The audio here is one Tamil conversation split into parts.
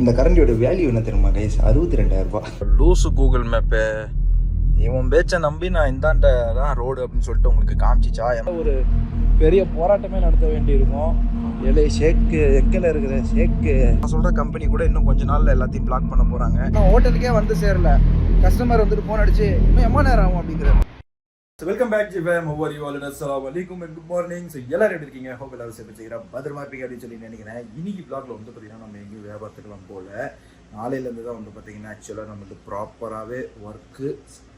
இந்த கரண்டியோட வேல்யூ என்ன தெரியுமா கைஸ் அறுபத்தி ரெண்டாயிரம் ரூபாய். லூசு கூகுள் மேப்பு இவன் பேச்சை நம்பி நான் இந்தாண்ட தான் ரோடு அப்படின்னு சொல்லிட்டு உங்களுக்கு காமிச்சிச்சா ஏன்னா ஒரு பெரிய போராட்டமே நடத்த வேண்டியிருக்கும். ஏழை ஷேக்கு எக்கில் இருக்கிற ஷேக்கு. நான் சொல்கிற கம்பெனி கூட இன்னும் கொஞ்ச நாள்ல எல்லாத்தையும் பிளாக் பண்ண போகிறாங்க ஹோட்டலுக்கே வந்து சேரல. கஸ்டமர் வந்துட்டு ஃபோன் அடிச்சு இன்னும் எம்மா நேரம் ஆகும்? So welcome back G fam ஒவ்வொரு ஆல் அஸ்ஸலாமு அலைக்கும் குட் மார்னிங் ஸோ எல்லாரும் எப்படி இருக்கீங்க? ஹோப் எல்லாரும் சேர்த்து செய்கிறா பத்திரமா இருப்பீங்க அப்படின்னு சொல்லி நினைக்கிறேன். இன்னைக்கு பிளாக்ல வந்து பார்த்தீங்கன்னா நம்ம எங்கேயும் வியாபாரத்துக்குலாம் போல. நாளையிலேருந்து தான் வந்து பார்த்தீங்கன்னா ஆக்சுவலாக நம்மளுக்கு ப்ராப்பராகவே ஒர்க்கு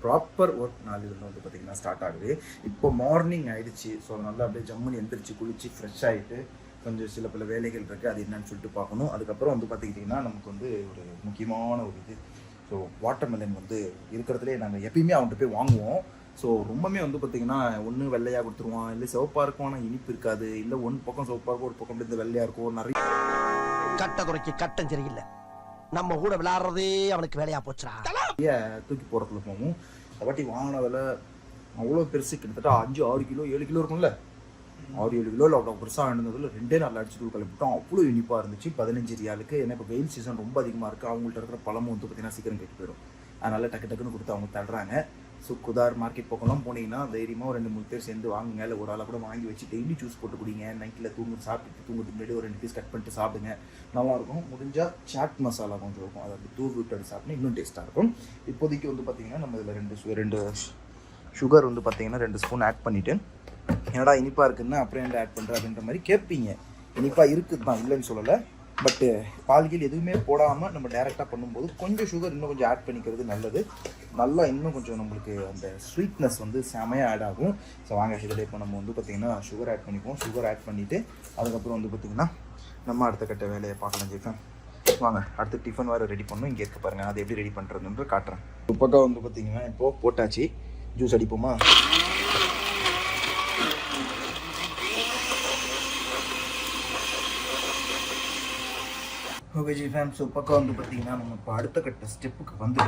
ப்ராப்பர் ஒர்க் நாளையிலேருந்து வந்து பார்த்தீங்கன்னா ஸ்டார்ட் ஆகுது. இப்போ மார்னிங் ஆயிடுச்சு. ஸோ நல்லா அப்படியே ஜம்முன்னு எந்திரிச்சு குளிச்சு ஃப்ரெஷ் ஆகிட்டு கொஞ்சம் சில பல வேலைகள் இருக்குது அது என்னன்னு சொல்லிட்டு பார்க்கணும். அதுக்கப்புறம் வந்து பார்த்துக்கிட்டிங்கன்னா நமக்கு வந்து ஒரு முக்கியமான ஒரு இது. ஸோ வாட்டர்மெலன் வந்து இருக்கிறதுலே நாங்கள் எப்பயுமே அவன்கிட்ட போய் வாங்குவோம். ஸோ ரொம்பவே வந்து பார்த்தீங்கன்னா ஒன்று வெள்ளையாக கொடுத்துருவான். இல்லை சிவப்பாக இருக்கும் ஆனால் இனிப்பு இருக்காது. இல்லை ஒன் பக்கம் சிவப்பாக இருக்கும் ஒரு பக்கம் அப்படியே இந்த வெள்ளையாக இருக்கும். நிறைய கட்ட குறைக்கு கட்டம் சரியில்லை நம்ம கூட விளையாடுறதே அவனுக்கு வேலையா போச்சுடா. தூக்கி போகிறதுல போகும். அந்த வாட்டி வாங்கின விலை அவ்வளோ பெருசு. கிட்டத்தட்ட அஞ்சு ஆறு கிலோ ஏழு கிலோ இருக்கும்ல. ஆறு ஏழு கிலோ அவ்வளோ பெருசாக இருந்ததில் ரெண்டே நாள் அடிச்சு தூள் கிளப்பிட்டோம் அவ்வளோ இனிப்பாக இருந்துச்சு. பதினஞ்சு ரியாலுக்கு. ஏன்னா இப்போ வெயில் சீசன் ரொம்ப அதிகமாக இருக்குது அவங்கள்ட்ட இருக்கிற பழமும் வந்து பார்த்தீங்கன்னா சீக்கிரம் கெட்டு போயிடும் அதனால டக்கு டக்குன்னு கொடுத்து அவங்க தள்ளுறாங்க. ஸோ குதார் மார்க்கெட் பக்கம்லாம் போனீங்கன்னா தைரியமாக ஒரு ரெண்டு மூணு பேர் சேர்ந்து வாங்குங்க இல்லை ஒரு ஆளை கூட வாங்கி வச்சு டெய்லி ஜூஸ் போட்டு குடிங்க. நைட்டில் தூங்கு சாப்பிட்டு தூங்குறதுக்கு முன்னாடி ஒரு ரெண்டு பீஸ் கட் பண்ணிட்டு சாப்பிடுங்க. நல்லாயிருக்கும். முடிஞ்சால் சாட் மசாலா கொஞ்சம் இருக்கும். அதை அப்படி தூவி விட்டு அப்படி இன்னும் டேஸ்ட்டாக இருக்கும். இப்போதைக்கு வந்து பார்த்தீங்கன்னா நம்ம இதில் ரெண்டு ரெண்டு சுகர் வந்து பார்த்தீங்கன்னா ரெண்டு ஸ்பூன் ஆட் பண்ணிவிட்டு என்னடா இனிப்பாக இருக்குன்னா அப்புறம் என்ன ஆட் பண்ணுற அப்படின்ற மாதிரி கேட்பீங்க. இனிப்பாக இருக்குது தான் இல்லைன்னு சொல்லலை. பட்டு uh, பால்கீழ் எதுவுமே போடாமல் நம்ம டேரெக்டாக பண்ணும்போது கொஞ்சம் சுகர் இன்னும் கொஞ்சம் ஆட் பண்ணிக்கிறது நல்லது. நல்லா இன்னும் கொஞ்சம் நம்மளுக்கு அந்த ஸ்வீட்னஸ் வந்து செமையாக ஆட் ஆகும். ஸோ வாங்க இதில் இப்போ நம்ம வந்து பார்த்திங்கன்னா சுகர் ஆட் பண்ணிப்போம் சுகர் ஆட் பண்ணிவிட்டு அதுக்கப்புறம் வந்து பார்த்திங்கன்னா நம்ம அடுத்த கட்ட வேலையை பார்க்கலாம் ஜெய்ஃபேன் வாங்க அடுத்து டிஃபன் வேறு ரெடி பண்ணணும். இங்கே இருக்க பாருங்கள் அதை எப்படி ரெடி பண்ணுறதுன்ற காட்டுறேன். இப்போ வந்து பார்த்திங்கன்னா இப்போது போட்டாச்சு. ஜூஸ் அடிப்போமா? ஓகே ஜி ஃபேம் ஸோ பக்கம் வந்து பார்த்தீங்கன்னா நம்ம இப்போ அடுத்த கட்ட ஸ்டெப்புக்கு வந்து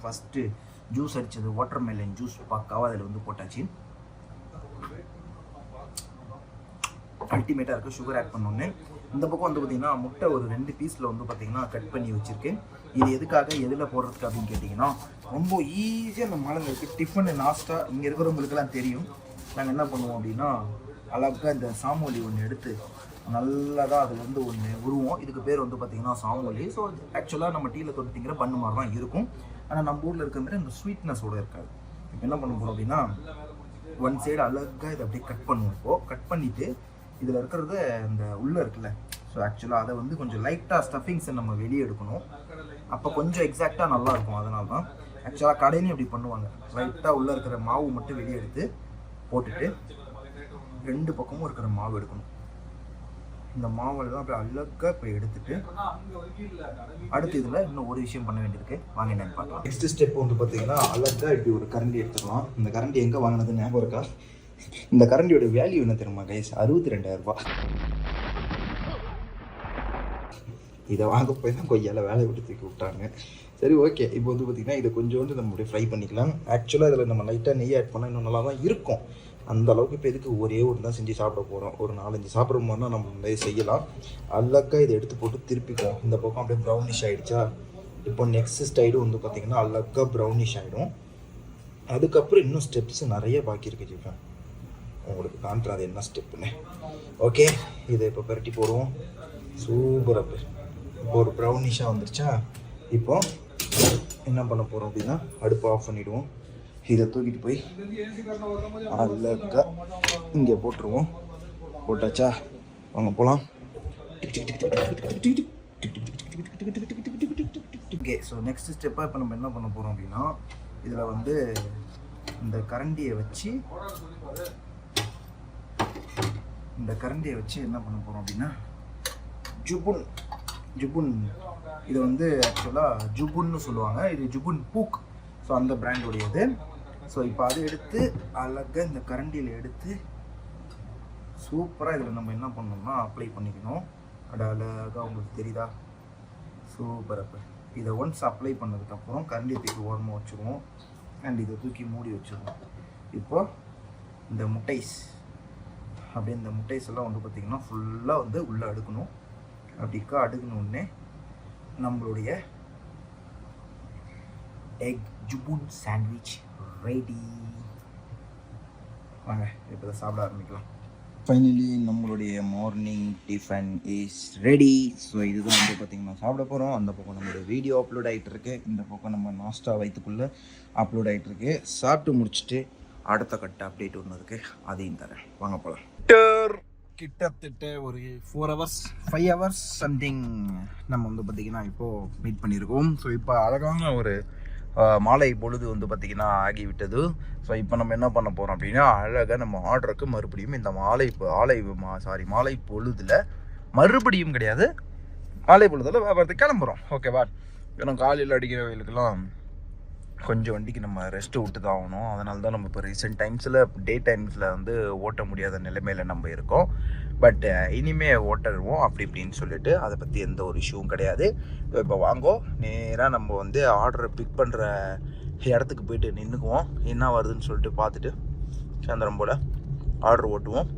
ஃபஸ்ட்டு ஜூஸ் அடித்தது வாட்டர் மெலன் ஜூஸ் பக்காவாக அதில் வந்து போட்டாச்சு. அல்டிமேட்டாக இருக்குது சுகர் ஆட் பண்ணோன்னு. இந்த பக்கம் வந்து பார்த்தீங்கன்னா முட்டை ஒரு ரெண்டு பீஸில் வந்து பார்த்தீங்கன்னா கட் பண்ணி வச்சுருக்கேன். இது எதுக்காக எதில் போடுறதுக்கு அப்படின்னு கேட்டிங்கன்னா ரொம்ப ஈஸியாக அந்த மாடங்களுக்கு டிஃபன் நாஸ்டா இங்கே இருக்கிறவங்களுக்கெல்லாம் தெரியும். நாங்கள் என்ன பண்ணுவோம் அப்படின்னா அழகாக இந்த சாமோலி ஒன்று எடுத்து நல்லதாக அது வந்து ஒன்று உருவம். இதுக்கு பேர் வந்து பார்த்தீங்கன்னா சாமொலி ஸோ ஆக்சுவலாக நம்ம டீயில் தொட்டு திங்கிற பண்ணு மாதிரி தான் இருக்கும். ஆனால் நம்ம ஊரில் இருக்கிற மாதிரி அந்த ஸ்வீட்னஸோடு இருக்காது. இப்போ என்ன பண்ண போகிறோம் அப்படின்னா ஒன் சைடு அழகாக இதை அப்படியே கட் பண்ணுவோம். இப்போது கட் பண்ணிவிட்டு இதில் இருக்கிறது அந்த உள்ளே இருக்குல்ல ஸோ ஆக்சுவலாக அதை வந்து கொஞ்சம் லைட்டாக ஸ்டஃபிங்ஸை நம்ம வெளியே எடுக்கணும். அப்போ கொஞ்சம் எக்ஸாக்டாக நல்லாயிருக்கும் அதனால தான் ஆக்சுவலாக கடையிலையும் அப்படி பண்ணுவாங்க. லைட்டாக உள்ளே இருக்கிற மாவு மட்டும் வெளியே எடுத்து போட்டுட்டு ரெண்டு பக்கமும் இருக்கிற மாவு எடுக்கணும். இந்த மாவெல்லாம் அப்படியே அழகாக இப்போ எடுத்துட்டு அடுத்து இதில் இன்னும் ஒரு விஷயம் பண்ண வேண்டியிருக்கு. வாங்க என்னன்னு பார்க்கலாம். நெக்ஸ்ட் ஸ்டெப் வந்து பார்த்தீங்கன்னா அழகாக இப்படி ஒரு கரண்டி எடுத்துக்கலாம் இந்த கரண்டி எங்கே வாங்கினது ஞாபகம் இருக்கா? இந்த கரண்டியோட வேல்யூ என்ன தெரியுமா கைஸ் அறுபத்தி ரெண்டாயிரம் ரூபாய். இதை வாங்க போய் தான் கொய்யால வேலையை விட்டு தூக்கி விட்டாங்க. சரி ஓகே இப்போ வந்து பார்த்திங்கன்னா இதை கொஞ்சோண்டு நம்ம அப்படியே ஃப்ரை பண்ணிக்கலாம் ஆக்சுவலாக இதில் நம்ம லைட்டாக நெய் ஆட் பண்ணால் இன்னும் நல்லா தான் இருக்கும். அந்த அளவுக்கு இப்போ எதுக்கு ஒரே ஒன்று தான் செஞ்சு சாப்பிட போகிறோம் ஒரு நாலஞ்சு சாப்பிட்ற மாதிரினா நம்ம நிறைய செய்யலாம். அல்லக்கா இதை எடுத்து போட்டு திருப்பிக்குவோம். இந்த பக்கம் அப்படியே ப்ரௌனிஷ் ஆகிடுச்சா இப்போ நெக்ஸ்ட் ஸ்டைடு வந்து பார்த்திங்கன்னா அல்லக்கா ப்ரௌனிஷ் ஆகிடும் அதுக்கப்புறம் இன்னும் ஸ்டெப்ஸ் நிறைய பாக்கி இருக்கு ஜிஃபன் உங்களுக்கு காட்டுறேன் அது என்ன ஸ்டெப்புன்னு ஓகே இதை இப்போ பரட்டி போடுவோம். சூப்பராக இப்போ ஒரு ப்ரௌனிஷாக வந்துருச்சா? இப்போ என்ன பண்ண போகிறோம் அப்படின்னா அடுப்பை ஆஃப் பண்ணிவிடுவோம் இதை தூக்கிட்டு போய் அழகாக இங்கே போட்டுருவோம். போட்டாச்சா? வாங்க போகலாம் ஓகே ஸோ நெக்ஸ்ட் ஸ்டெப்பாக இப்போ நம்ம என்ன பண்ண போகிறோம் அப்படின்னா இதில் வந்து இந்த கரண்டியை வச்சு இந்த கரண்டியை வச்சு என்ன பண்ண போகிறோம் அப்படின்னா ஜுபுன் ஜுபுன். இது வந்து ஆக்சுவலாக ஜுபுன்னு சொல்லுவாங்க. இது ஜுபுன் பூக். ஸோ அந்த பிராண்டுடையது ஸோ இப்போ அதை எடுத்து அழகாக இந்த கரண்டியில் எடுத்து சூப்பராக இதில் நம்ம என்ன பண்ணோம்னா அப்ளை பண்ணிக்கணும். அட அழகாக உங்களுக்கு தெரியுதா? சூப்பர் அப்போ. இதை ஒன்ஸ் அப்ளை பண்ணதுக்கப்புறம் கரண்டியை தூக்கி ஓரமாக வச்சுருவோம். அண்ட் இதை தூக்கி மூடி வச்சுருவோம். இப்போது இந்த முட்டைஸ். அப்படியே இந்த முட்டைஸ் எல்லாம் வந்து பார்த்திங்கன்னா ஃபுல்லாக வந்து உள்ளே அடுக்கணும். அப்படிக்கா அடுக்கணுன்னே நம்மளுடைய எக் ஜுபுன் சாண்ட்விச் ரெடி வாங்க இப்போ தான் சாப்பிட ஆரம்பிக்கலாம். ஃபைனலி நம்மளுடைய morning tiffin is ready so இதுதான் வந்து பார்த்திங்கன்னா சாப்பிட போகிறோம் அந்த பக்கம் நம்மளுடைய வீடியோ அப்லோட் ஆகிட்டு இருக்கு. இந்த பக்கம் நம்ம நாஸ்டா வயிற்றுக்குள்ளே அப்லோட் ஆகிட்டு இருக்கு. சாப்பிட்டு முடிச்சுட்டு அடுத்த கட்ட அப்டேட் ஒன்று இருக்குது அதையும் தரேன். வாங்க போகலாம் கிட்டத்தட்ட ஒரு four hours five hours something நம்ம வந்து பார்த்திங்கன்னா இப்போது மீட் பண்ணியிருக்கோம். ஸோ இப்போ அழகான ஒரு மாலை பொழுது வந்து பார்த்திங்கன்னா ஆகிவிட்டது. ஸோ இப்போ நம்ம என்ன பண்ண போகிறோம் அப்படின்னா அழகாக நம்ம ஆர்டருக்கு மறுபடியும் இந்த மாலை ஆலை ஆலை சாரி மாலை பொழுதில் மறுபடியும் கிடையாது மாலை பொழுதில் வியாபாரத்துக்கு கிளம்புறோம். ஓகேவா ஏன்னா காலையில் அடிக்கிற வயலுக்கெல்லாம் கொஞ்சம் வண்டிக்கு நம்ம ரெஸ்ட்டு விட்டு தான் ஆகணும். அதனால தான் நம்ம இப்போ ரீசெண்ட் டைம்ஸில் டே டைம்ஸில் வந்து ஓட்ட முடியாத நிலைமையில் நம்ம இருக்கோம். பட் uh, இனிமே ஓட்டருவோம் அப்படி இப்படின்னு சொல்லிட்டு அதை பற்றி எந்த ஒரு இஷ்யூவும் கிடையாது. இப்போ வாங்கோ. நேராக நம்ம வந்து ஆர்டரை பிக் பண்ணுற இடத்துக்கு போயிட்டு நின்றுக்குவோம் என்ன வருதுன்னு சொல்லிட்டு பார்த்துட்டு சாயந்தரம் போல் ஆர்டர் ஓட்டுவோம்.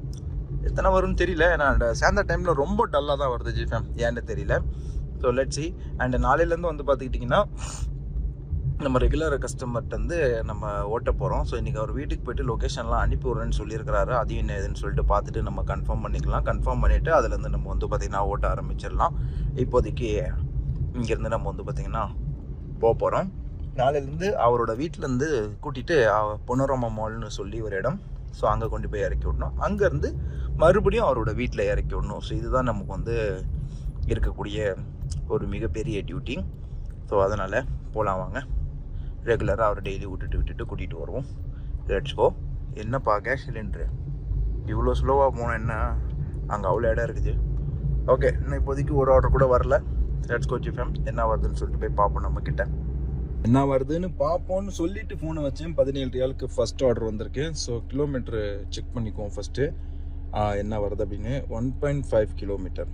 எத்தனை வரும்னு தெரியல. ஏன்னா அந்த டைமில் ரொம்ப டல்லாக தான் வருது ஜிஃபேம் ஏன்னு தெரியல. ஸோ லெட்ஸி அண்ட் நாளையிலேருந்து வந்து பார்த்துக்கிட்டிங்கன்னா நம்ம ரெகுலர் கஸ்டமர்கிட்ட வந்து நம்ம ஓட்ட போகிறோம் ஸோ இன்றைக்கி அவர் வீட்டுக்கு போயிட்டு லொக்கேஷன்லாம் அனுப்பி விட்றேன்னு சொல்லியிருக்கிறாரு. அதையும் என்ன ஏதுன்னு சொல்லிட்டு பார்த்துட்டு நம்ம கன்ஃபார்ம் பண்ணிக்கலாம். கன்ஃபார்ம் பண்ணிவிட்டு அதுலேருந்து நம்ம வந்து பார்த்திங்கன்னா ஓட்ட ஆரம்பிச்சிடலாம். இப்போதைக்கு இங்கேருந்து நம்ம வந்து பார்த்திங்கன்னா போக போகிறோம் நாளையிலேருந்து அவரோட வீட்டிலேருந்து கூட்டிகிட்டு பொனோரமா மால்னு சொல்லி ஒரு இடம். ஸோ அங்கே கொண்டு போய் இறக்கி விடணும். அங்கேருந்து மறுபடியும் அவரோட வீட்டில் இறக்கி விடணும். ஸோ இதுதான் நமக்கு வந்து இருக்கக்கூடிய ஒரு மிகப்பெரிய டியூட்டி ஸோ அதனால் போகலாம் வாங்க. ரெகுலராக அவர் டெய்லி விட்டுட்டு விட்டுட்டு கூட்டிகிட்டு வருவோம். லெட்ஸ் கோ என்னப்பா கேஸ் சிலிண்ட்ரு இவ்வளோ ஸ்லோவாக போனால் என்ன? அங்கே அவ்வளோ இடம் இருக்குது. ஓகே இன்னும் இப்போதைக்கு ஒரு ஆர்டர் கூட வரல. லெட்ஸ் கோ ஜிஃபேம் என்ன வருதுன்னு சொல்லிட்டு போய் பார்ப்போம் நம்மக்கிட்ட என்ன வருதுன்னு பார்ப்போம்னு சொல்லிட்டு ஃபோனை வச்சேன். பதினேழு ரியாலுக்கு ஃபஸ்ட் ஆர்டர் வந்திருக்கு. ஸோ கிலோமீட்ரு செக் பண்ணிக்குவோம் ஃபஸ்ட்டு என்ன வருது அப்படின்னு? ஒன் பாயிண்ட் ஃபைவ் கிலோமீட்டர்